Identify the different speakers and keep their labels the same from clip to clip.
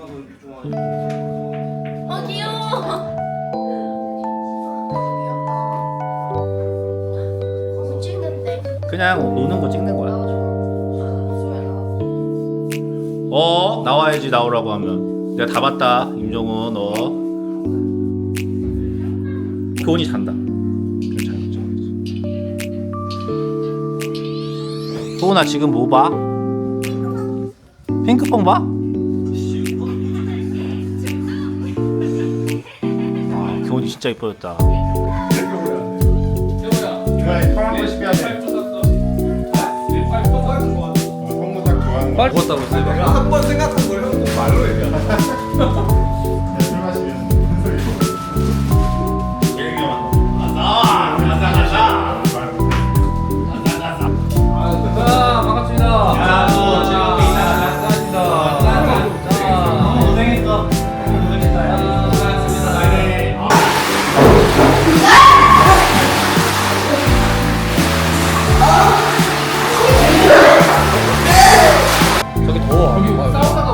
Speaker 1: 어 귀여워. 못 찍는데.
Speaker 2: 그냥 노는 거 찍는 거야. 어 나와야지 나오라고 하면 내가 다 봤다 임종훈 어 교훈이 잔다. 괜찮아 괜찮아. 교훈아 지금 뭐 봐? 핑크퐁 봐? 교훈이 진짜 이뻐졌다.
Speaker 3: 거.
Speaker 4: 먹었다고 했어요.
Speaker 5: 한번 생각한 걸 형도 말로 해.
Speaker 3: 술
Speaker 4: 저기 더워. 여기 싸우다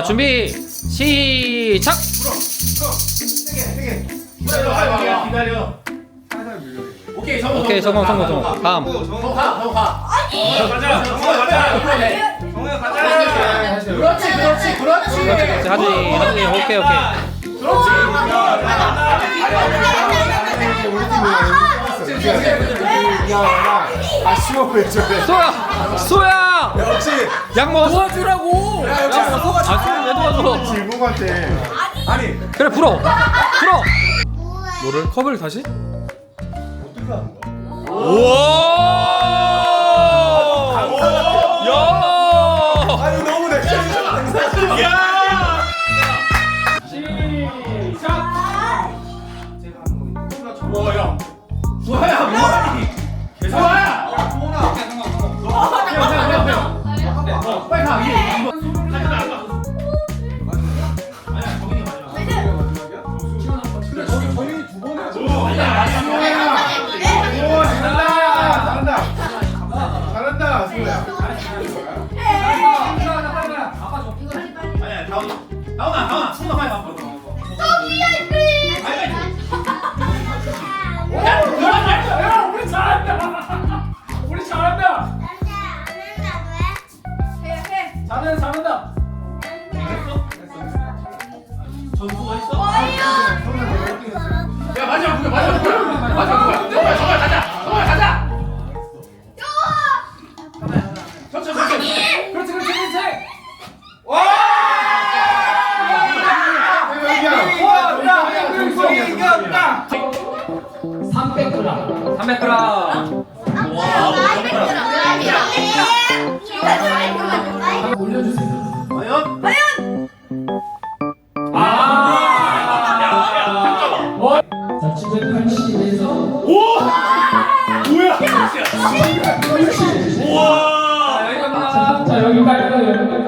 Speaker 4: 자, 준비. 시작.
Speaker 2: 기다려, 기다려. 오케이, 성공.
Speaker 4: 오케이, 성공, 성공, 성공. 다음.
Speaker 2: 성공 가, 성공 가. 아니. 가자, 성공 가자.
Speaker 5: 정우야 가자.
Speaker 2: 그렇지, 그렇지, 그렇지.
Speaker 4: 그렇지, 하준이, 하준이, 오케이, 오케이.
Speaker 3: 아, 심어 왜 저래?
Speaker 4: 소야, 소야.
Speaker 5: 역시
Speaker 4: 약 먹었어. 도와주라고.
Speaker 5: 야, 역시 소가
Speaker 4: 아, 소야, 왜 도와줘?
Speaker 3: 질문 같아.
Speaker 5: 아니
Speaker 4: 그래, 불어. 불어. 뭐를? 컵을 다시? 우와!
Speaker 2: 빨리 가, 이게 이거. 하지 마. 아니야, 정인이 가지 마.
Speaker 5: 근데 저기 본인이 두번 해야죠.
Speaker 3: 오, 잘한다, 잘한다. 잘한다, 수야.
Speaker 2: 아니야, 다운아.
Speaker 4: 300g. 300g.
Speaker 2: 와, 과연?
Speaker 6: 자, 780에서
Speaker 2: 뭐야? 우와!
Speaker 4: 자, 여기 갑니다. 자, 여기 깔려, 여기 깔려.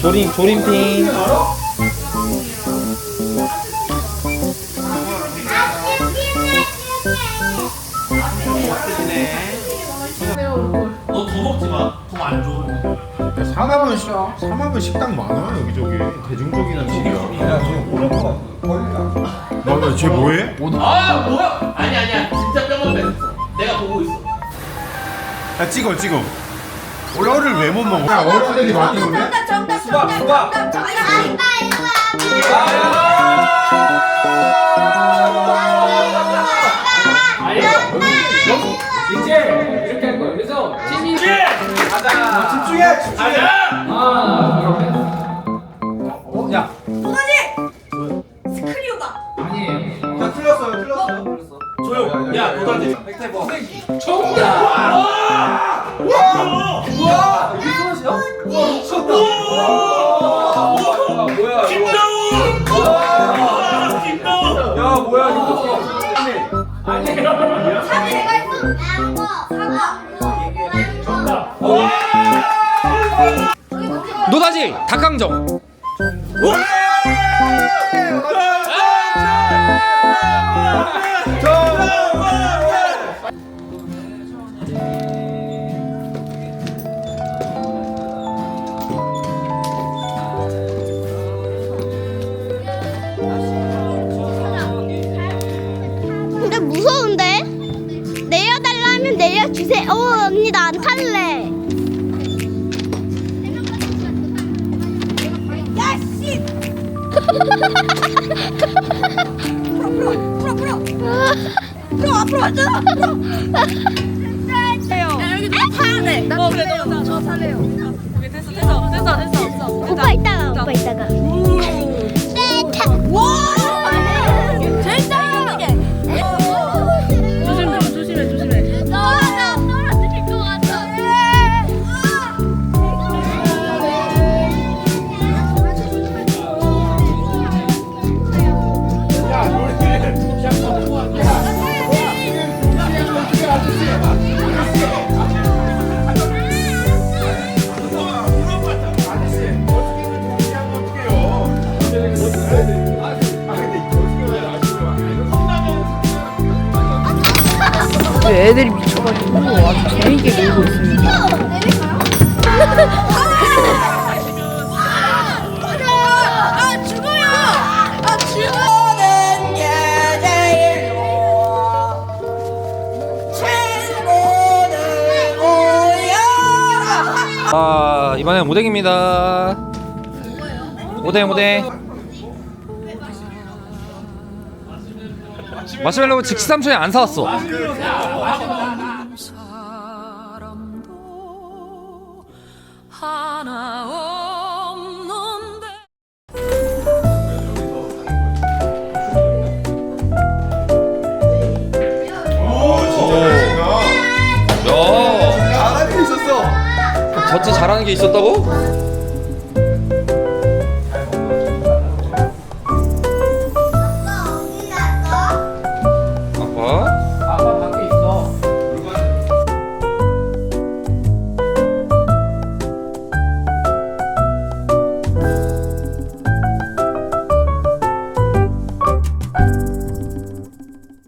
Speaker 4: 조림 조림핑.
Speaker 2: 사나분 시
Speaker 3: 사나분 식당 많아 여기저기. 대중적인 음식이야.
Speaker 5: 그냥 오래 걸리나. 다.
Speaker 3: 맞아, 쟤 뭐해?
Speaker 7: 아 뭐야? 아니 아니야 진짜 뼈만 뺐어. 내가 보고 있어.
Speaker 3: 야 찍어 찍어. 뼈를 왜 못 먹어? 야 어른들이 많이 오네.
Speaker 1: 정답 정답
Speaker 5: 수박,
Speaker 1: 정답
Speaker 5: 수박.
Speaker 1: 정답 정답.
Speaker 6: 이제 이렇게 할 거예요. 그래서 찐이
Speaker 5: 가자. 집중해. 집중해.
Speaker 6: 아 이렇
Speaker 5: 야
Speaker 7: 도달지.
Speaker 5: 백태버.
Speaker 6: 정답.
Speaker 5: 우와! 이게 소맛이야? 우와, 미쳤다. 와, 뭐야, 이거. 야, 뭐야, 이거.
Speaker 6: 아니에요.
Speaker 1: 사실 내가 했어. 사과.
Speaker 6: 정답.
Speaker 1: 저기 먼저.
Speaker 4: 노다지 닭강정.
Speaker 8: 근데 무서운데? 내려달라 하면 내려주세요. 어, 언니 나 안 탈래. 야, 씨! 풀어, 풀어, 풀어, 풀어. 풀어, 앞으로 왔잖아, 풀어. 야, 여기 나 타야 돼. 나 어, 그래, 너, 저 탈래요. 됐어, 됐어, 됐어, 됐어. 오빠 이따가, 오빠 이따가. 네, 타. 와!
Speaker 9: 애들이 미쳐가지고 아주 재밌게 놀고 있습니다.
Speaker 4: 아 이번엔 오뎅입니다. 오뎅 오뎅. 마시멜로 직시 삼촌이 안 사왔어. 야,
Speaker 5: 잘하는 게 있었어.
Speaker 4: 젖지 잘하는 게 있었다고?